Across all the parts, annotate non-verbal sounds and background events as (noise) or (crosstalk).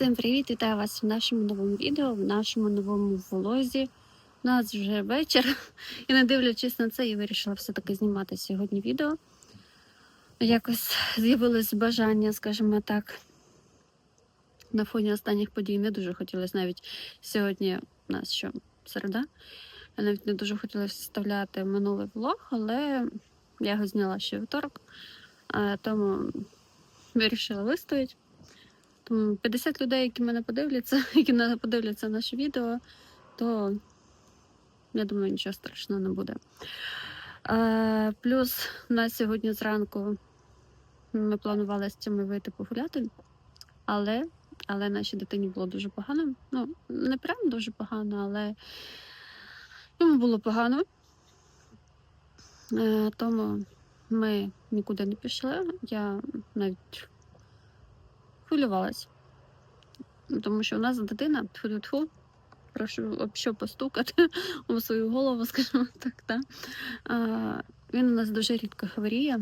Всім привіт! Вітаю вас в нашому новому відео, в нашому новому влозі. У нас вже вечір. (laughs) І не дивлячись на це, я вирішила все-таки знімати сьогодні відео. Якось з'явилось бажання, скажімо так, на фоні останніх подій не дуже хотілося навіть сьогодні у нас що середа. Я навіть не дуже хотіла вставляти минулий влог, але я його зняла ще вівторок, тому вирішила вистояти. Тому 50 людей, які мене подивляться, (laughs) які на- подивляться наше відео, то я думаю, нічого страшного не буде. Е, плюс у нас сьогодні зранку ми планували з цими вийти погуляти, але, але нашій дитині було дуже погано. Ну, не прям дуже погано, але йому було погано. Е, тому ми нікуди не пішли. Я навіть хвилювалась. Ну, Тому що у нас дитина тьфу-тьфу, прошу об постукати (laughs) у свою голову, (laughs) скажімо так. Да? А, він у нас дуже рідко хворіє.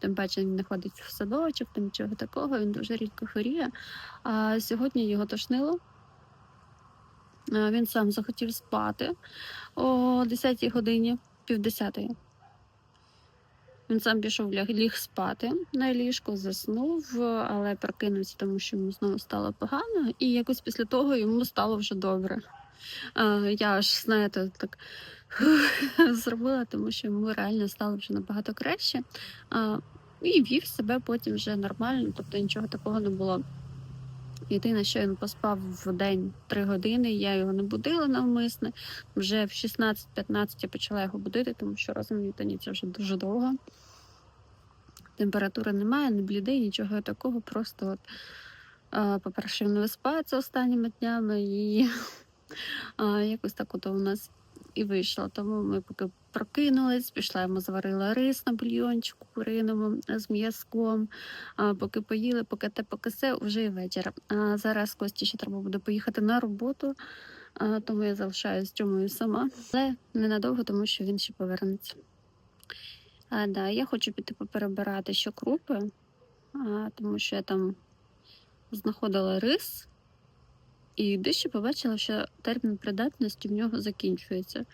Тим паче він не ходить в садочок, там нічого такого, він дуже рідко хворіє. А сьогодні його тошнило. Він сам захотів спати о 10-й годині, півдесятої. Він сам пішов ліг спати на ліжко, заснув, але прокинувся, тому що йому знову стало погано, і якось після того йому стало вже добре. Я аж, знаєте, так (laughs) зробила, тому що йому реально стало вже набагато краще. І вів себе потім вже нормально, тобто нічого такого не було. Єдине, що він поспав в день 3 години, я його не будила навмисне. Вже в 16-15 я почала його будити, тому що разом ні, це вже дуже довго. Температури немає, не блідий, нічого такого. Просто, от, по-перше, він не виспається останніми днями, і (laughs) якось так от у нас і вийшло. Тому ми поки прокинулись, пішла йому заварила рис на бульйончику куриному з м'язком. Поки поїли, поки те, поки все, вже і вечір. А зараз Кості ще треба буде поїхати на роботу, тому я залишаюсь Тьомою сама. Але ненадовго, тому що він ще повернеться. А, да, я хочу піти поперебирати ще крупи, а, тому що я там знаходила рис і дещо побачила, що термін придатності в нього закінчується.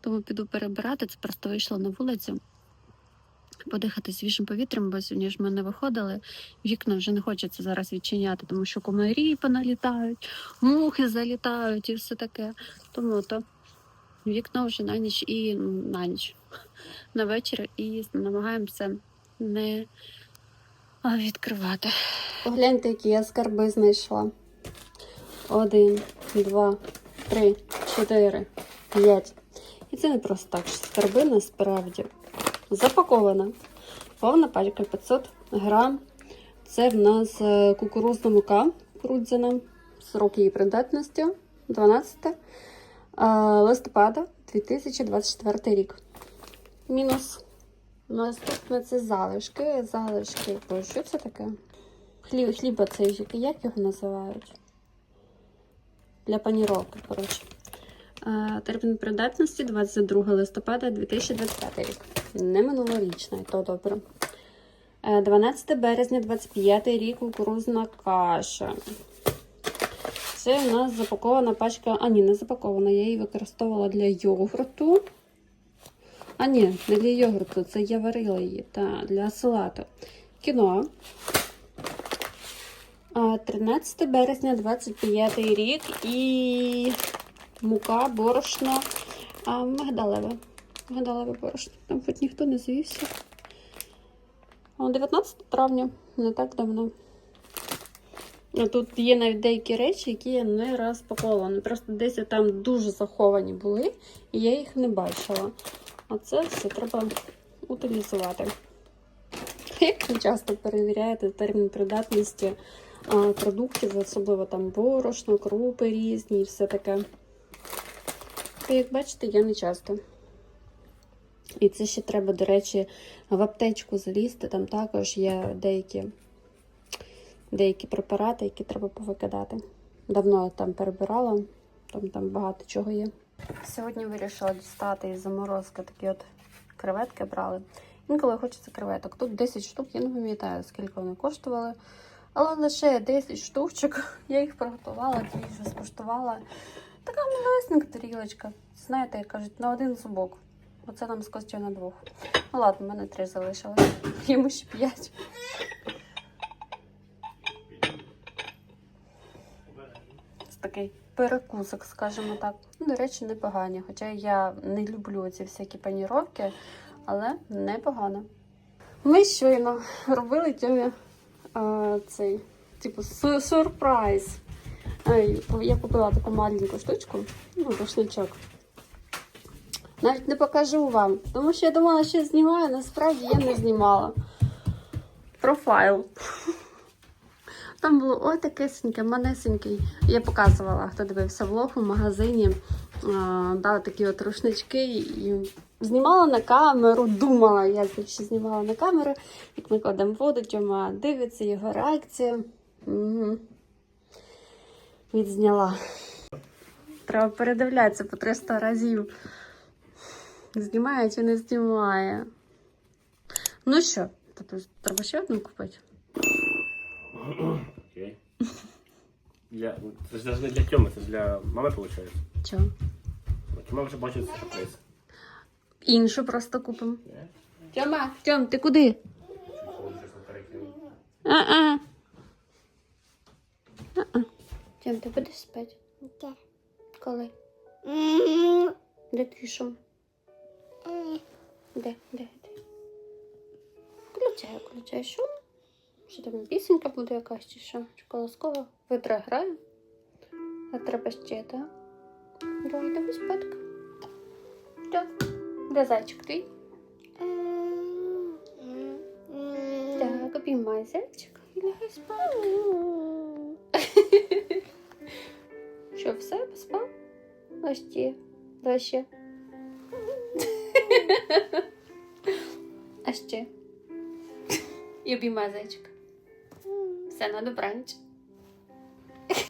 Тому піду перебирати. Це просто вийшла на вулицю. Подихати свіжим повітрям, бо сьогодні ж ми не виходили. Вікна вже не хочеться зараз відчиняти, тому що комарі поналітають, мухи залітають і все таке. Тому то вікно вже на ніч і на ніч на вечір і намагаємося не відкривати. Погляньте, які я скарби знайшла. Один, два, три, чотири, п'ять. І це не просто так. що Скарби насправді запакована. Повна пачка 500 грам. Це в нас е, кукурузна мука крудзяна. Срок її придатності 12 е, листопада 2024 рік. Мінус. Наступне це залишки. Залишки. Що це таке? Хліб, хліба цей, як його називають? Для паніровки, коротше. Е, Термін придатності 22 листопада 2025 рік. Не минулорічна, і то добре. Е, 12 березня 25 рік кукурузна каша. Це у нас запакована пачка. А, ні, не запакована. Я її використовувала для йогурту. А, ні, не для йогурту, це я варила її та, для салату. Кіно. А, 13 березня 25 рік і мука, борошно, мигдалеве. Мигдалеве борошно. Там хоч ніхто не звівся. 19 травня, не так давно. Тут є навіть деякі речі, які я не розпаковувала. Просто десь там дуже заховані були, і я їх не бачила. А це все треба утилізувати. Як ви часто перевіряєте термін придатності продуктів, особливо там борошно, крупи різні і все таке. То, як бачите, я не часто. І це ще треба, до речі, в аптечку залізти. Там також є деякі, деякі препарати, які треба повикидати. Давно я там перебирала, там, там багато чого є. Сьогодні вирішила дістати із заморозки такі от креветки брали. Інколи хочеться креветок. Тут 10 штук, я не пам'ятаю, скільки вони коштували. Але лише 10 штучок. (laughs) Я їх приготувала, дві вже скуштувала. Така малесенька тарілочка. Знаєте, як кажуть, на один зубок. Оце нам з Костю на двох. Ну ладно, в мене три залишилось. (laughs) Йому ще п'ять. Це такий перекусок, скажімо так. Ну, до речі, непогані. Хоча я не люблю ці всякі паніровки, але непогано. Ми щойно робили Тьомі а, цей, типу, сюрприз. Я купила таку маленьку штучку, ну, рушничок. Навіть не покажу вам, тому що я думала, що знімаю, насправді я не знімала. Профайл. Там було отакесеньке, манесенький. Я показувала, хто дивився влог у магазині. А, дали такі от рушнички і знімала на камеру, думала, я ще знімала на камеру, як ми кладемо воду, Тьома дивиться його реакція. Угу. Відзняла. Треба передивлятися по 300 разів. Знімає чи не знімає. Ну що, тобто треба ще одну купити? Окей. Для... Це ж навіть не для Тьоми, це ж для мами виходить. Чого? Тьома вже бачить це сюрприз. Іншу просто купимо. Тьома, Тьом, ти куди? А-а. А-а. Тьом, ти будеш спати? Де? Коли? Де твій шум? Де? Де? Де? Включай, включай шум. Що там пісенька буде якась чи що? Колоскова? Витра грає? А треба ще, так? Давай, давай спадка. Так. Де зайчик твій? Так, обіймай зайчик і лягай спати. Що, все, поспав? А ще? Да ще? А ще? І обіймай зайчика. Все, на добраніч. (laughs)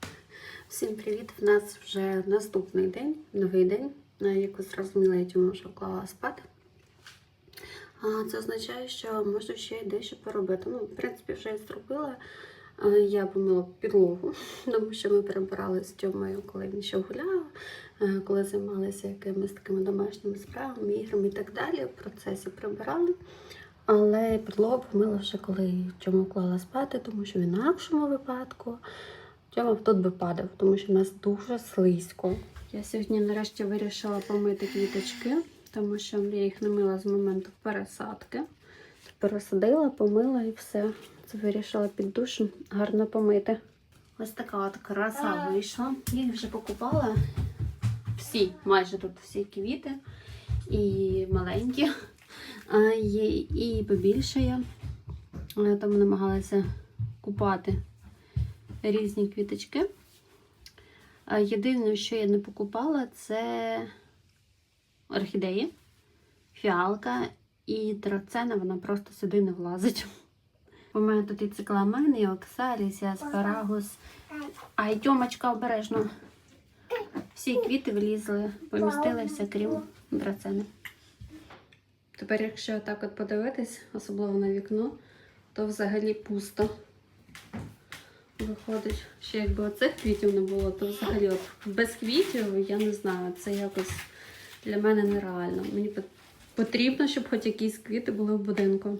Всім привіт! В нас вже наступний день, новий день. На яку зрозуміла, я тьому вже вклала спати. Це означає, що можу ще дещо поробити. Ну, в принципі, вже зробила. Я помила підлогу, (laughs) тому що ми перебирали з Тьомою, коли він ще гуляв, е, коли займалися якимись такими домашніми справами, іграми і так далі. В процесі прибирали. Але підлогу помила вже коли Тьому клала спати, тому що в інакшому випадку Тьома тут би падав, тому що в нас дуже слизько. Я сьогодні нарешті вирішила помити квіточки, тому що я їх не мила з моменту пересадки. Пересадила, помила і все. Це вирішила під душем гарно помити. Ось така от краса вийшла. Я їх вже покупала. Всі, майже тут всі квіти. І маленькі, і побільше я. Я Там намагалася купати різні квіточки. Єдине, що я не покупала, це орхідеї, фіалка і драцена, вона просто сюди не влазить. У мене тут і цикламен, і оксаліс, і аспарагус. А й тьомочка обережно. Всі квіти влізли, помістилися, крім драцени. Тепер, якщо так от подивитись, особливо на вікно, то взагалі пусто. Виходить, що якби оцих квітів не було, то взагалі от без квітів, я не знаю, це якось для мене нереально. Мені потрібно, щоб хоч якісь квіти були в будинку.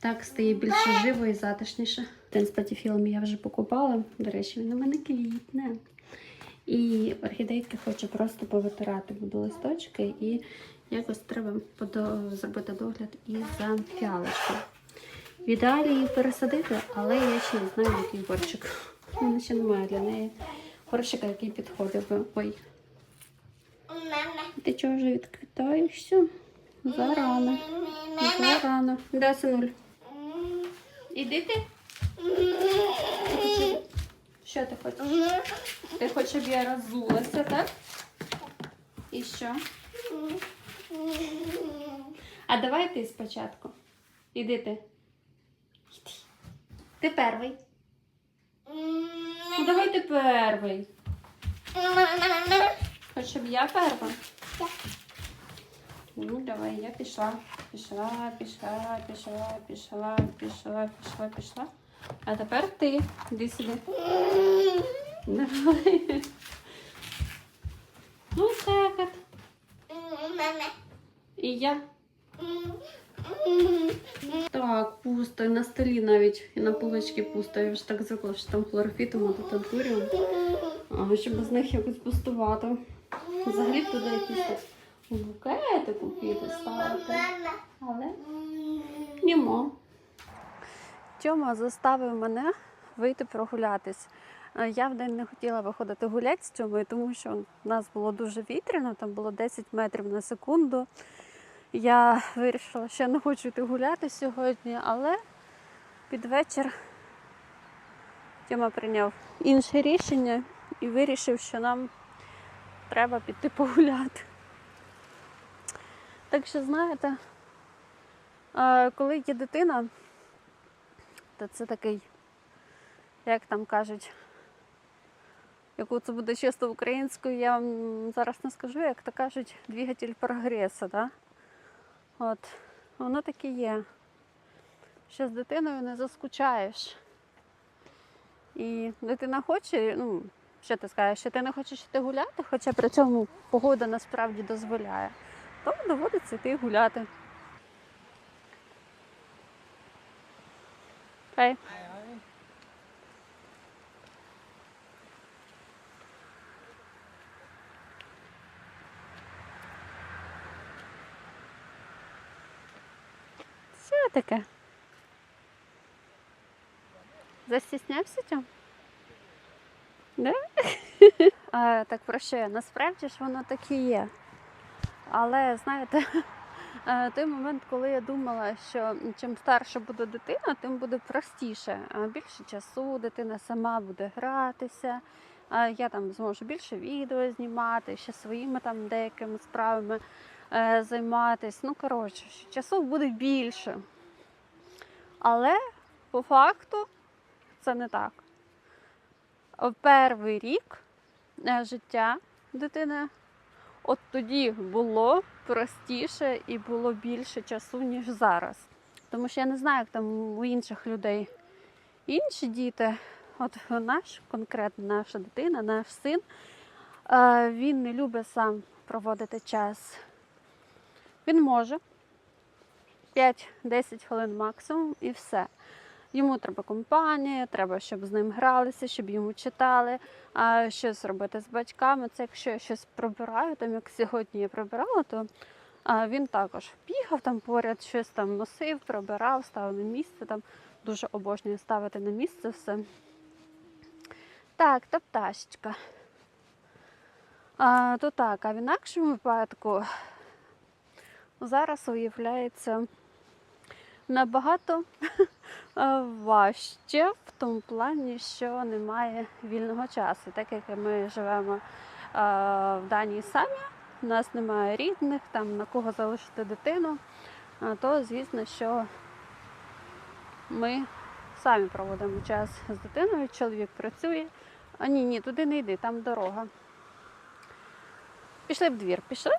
Так стає більше живо і затишніше. Ten з патіфілом я вже покупала. До речі, він у мене квітне. І орхідейки хочу просто повитирати буду листочки і якось треба зробити догляд і за фіалочкою. В ідеалі її пересадити, але я ще не знаю, який горщик. У мене ще немає для неї горщика, який підходив би. Ой, ти чого вже відквітаєшся? Зарано. Зарано. Де, синуль? Іди ти? Що ти хочеш? Ти хочеш, щоб я роззулася, так? І що? А давай ти спочатку. Іди ти. Іди. Ти перший. Ну давай ти перший. Хочеш, щоб я перша? Ну, давай, я пішла. Пішла, пішла, пішла, пішла, пішла, пішла, пішла. А тепер ти. Іди сюди. (laughs) Давай. Ну так от. Мама. І я. Так, пусто. І на столі навіть, і на поличці пусто. Я вже так звикла, що там хлорофітом, а тут антуріум. А щоб з них якось пустувати. Взагалі б туди якісь так букети купити, ставити. Але Німо. Тьома заставив мене вийти прогулятись. Е, Я в день не хотіла виходити гуляти з Тьомою, тому що в нас було дуже вітряно, там було 10 метрів на секунду. Я вирішила, що я не хочу йти гуляти сьогодні, але під вечір Тьома прийняв інше рішення і вирішив, що нам треба піти погуляти. Так що, знаєте, коли є дитина, то це такий, як там кажуть, яку це буде чисто українською, я вам зараз не скажу, як то кажуть, двигатель прогресу, да? От, воно таке є. Що з дитиною не заскучаєш. І дитина хоче, ну, що ти скажеш, що ти не хочеш йти гуляти, хоча при цьому погода насправді дозволяє, то доводиться йти гуляти. Що таке? Застіснявся тям? Да? (laughs) а, так про що я? Насправді ж воно так і є. Але знаєте, (laughs) е, той момент, коли я думала, що чим старше буде дитина, тим буде простіше. Більше часу дитина сама буде гратися. Я там зможу більше відео знімати, ще своїми там деякими справами е, займатися. Ну, коротше, часу буде більше. Але по факту це не так. В перший рік е, життя дитини от тоді було простіше і було більше часу, ніж зараз. Тому що я не знаю, як там у інших людей інші діти. От наш, конкретно наша дитина, наш син, е, він не любить сам проводити час. Він може 5-10 хвилин максимум і все. Йому треба компанія, треба, щоб з ним гралися, щоб йому читали, а щось робити з батьками. Це якщо я щось прибираю, там як сьогодні я прибирала, то він також бігав там поряд, щось там носив, прибирав, ставив на місце. Там дуже обожнює ставити на місце все. Так, та пташечка. А, то так, а в інакшому випадку зараз уявляється набагато (laughs) важче в тому плані, що немає вільного часу. Так як ми живемо в Данії самі, у нас немає рідних, там на кого залишити дитину, то звісно, що ми самі проводимо час з дитиною, чоловік працює. А ні, ні, туди не йди, там дорога. Пішли в двір, пішли?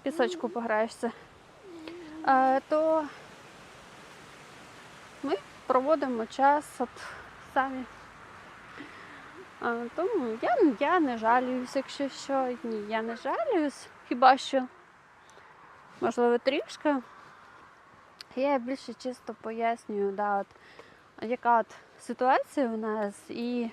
В Пісочку пограєшся. Е, то ми проводимо час от самі. Тому я, я не жаліюсь, якщо що. Ні, я не жаліюсь. Хіба що, можливо, трішки. Я більше чисто пояснюю, да, от, яка от ситуація у нас і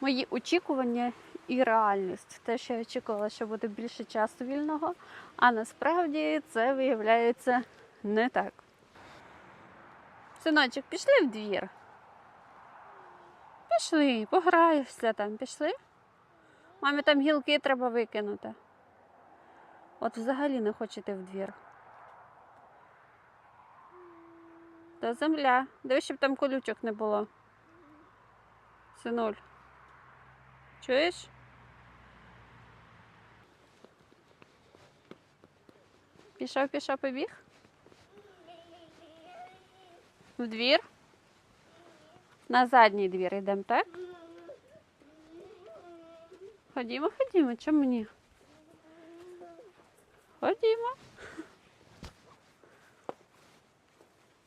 мої очікування і реальність. Те, що я очікувала, що буде більше часу вільного, а насправді це виявляється не так. Синочок, пішли в двір. Пішли, пограєшся там, пішли. Мамі там гілки треба викинути. От взагалі не хочете в двір. Та земля. Дивись, щоб там колючок не було. Синуль. Чуєш? Пішов, пішов, побіг. В двір. На задній двір йдемо, так? Ходімо, ходімо, чому ні? Ходімо.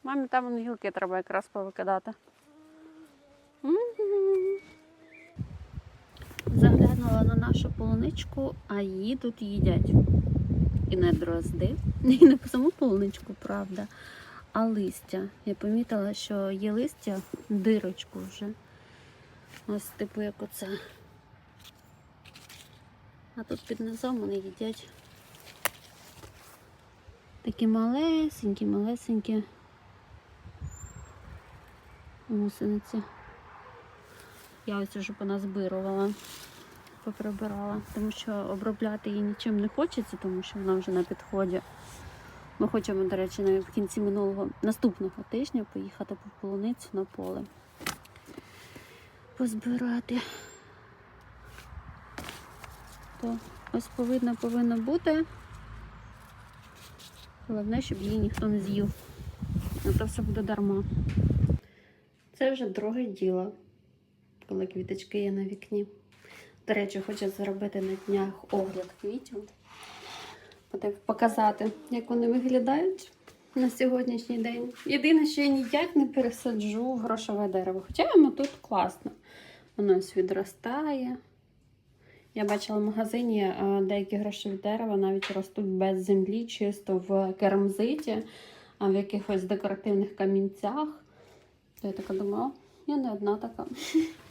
Мамі там гілки треба якраз повикидати. Заглянула на нашу полуничку, а її тут їдять. І не дрозди, (laughs) і не саму полуничку, правда, а листя. Я помітила, що є листя дирочку вже. Ось типу як оце. А тут під низом вони їдять такі малесенькі, малесенькі гусениці. Я ось вже поназбирувала, поприбирала, тому що обробляти її нічим не хочеться, тому що вона вже на підході. Ми хочемо, до речі, навіть в кінці минулого наступного тижня поїхати по полуницю на поле. Позбирати. То ось повинно повинно бути. Головне, щоб її ніхто не з'їв. А то все буде дарма. Це вже друге діло, коли квіточки є на вікні. До речі, хочу зробити на днях огляд квітів. Показати, як вони виглядають на сьогоднішній день. Єдине, що я ніяк не пересаджу грошове дерево. Хоча йому тут класно. Воно ось відростає. Я бачила в магазині деякі грошові дерева навіть ростуть без землі, чисто в керамзиті, а в якихось декоративних камінцях. То я така думала, я не одна така. (laughs)